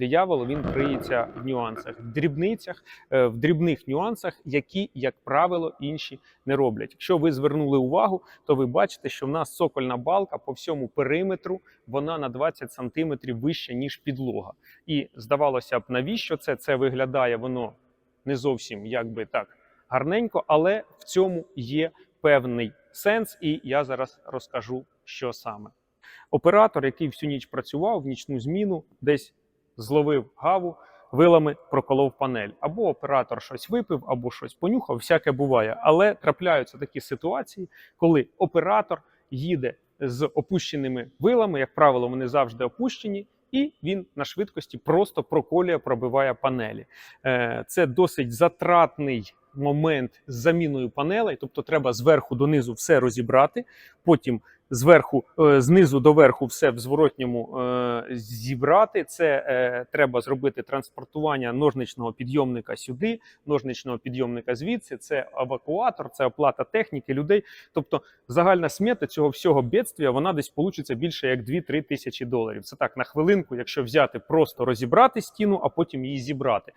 диявол він криється в нюансах, в дрібницях, е, в дрібних нюансах, які, як правило, інші не роблять. Якщо ви звернули увагу, то ви бачите, що в нас цокольна балка по всьому периметру вона на 20 сантиметрів вища ніж підлога. І здавалося б, навіщо це? Це виглядає воно не зовсім якби так гарненько, але в цьому є певний сенс, і я зараз розкажу, що саме. Оператор, який всю ніч працював в нічну зміну, десь зловив гаву, вилами проколов панель. Або оператор щось випив, або щось понюхав, всяке буває. Але трапляються такі ситуації, коли оператор їде з опущеними вилами, як правило, вони завжди опущені. І він на швидкості просто проколює, пробиває панелі. Е, Це досить затратний момент з заміною панелей, тобто треба зверху донизу все розібрати, потім зверху, е, знизу до верху все в зворотньому е, зібрати. Це е, треба зробити транспортування ножничного підйомника сюди, ножничного підйомника звідси. Це евакуатор, це оплата техніки, людей. Тобто загальна смета цього всього бедствія, вона десь получиться більше як 2-3 тисячі доларів. Це так на хвилинку, якщо взяти просто розібрати стіну, а потім її зібрати.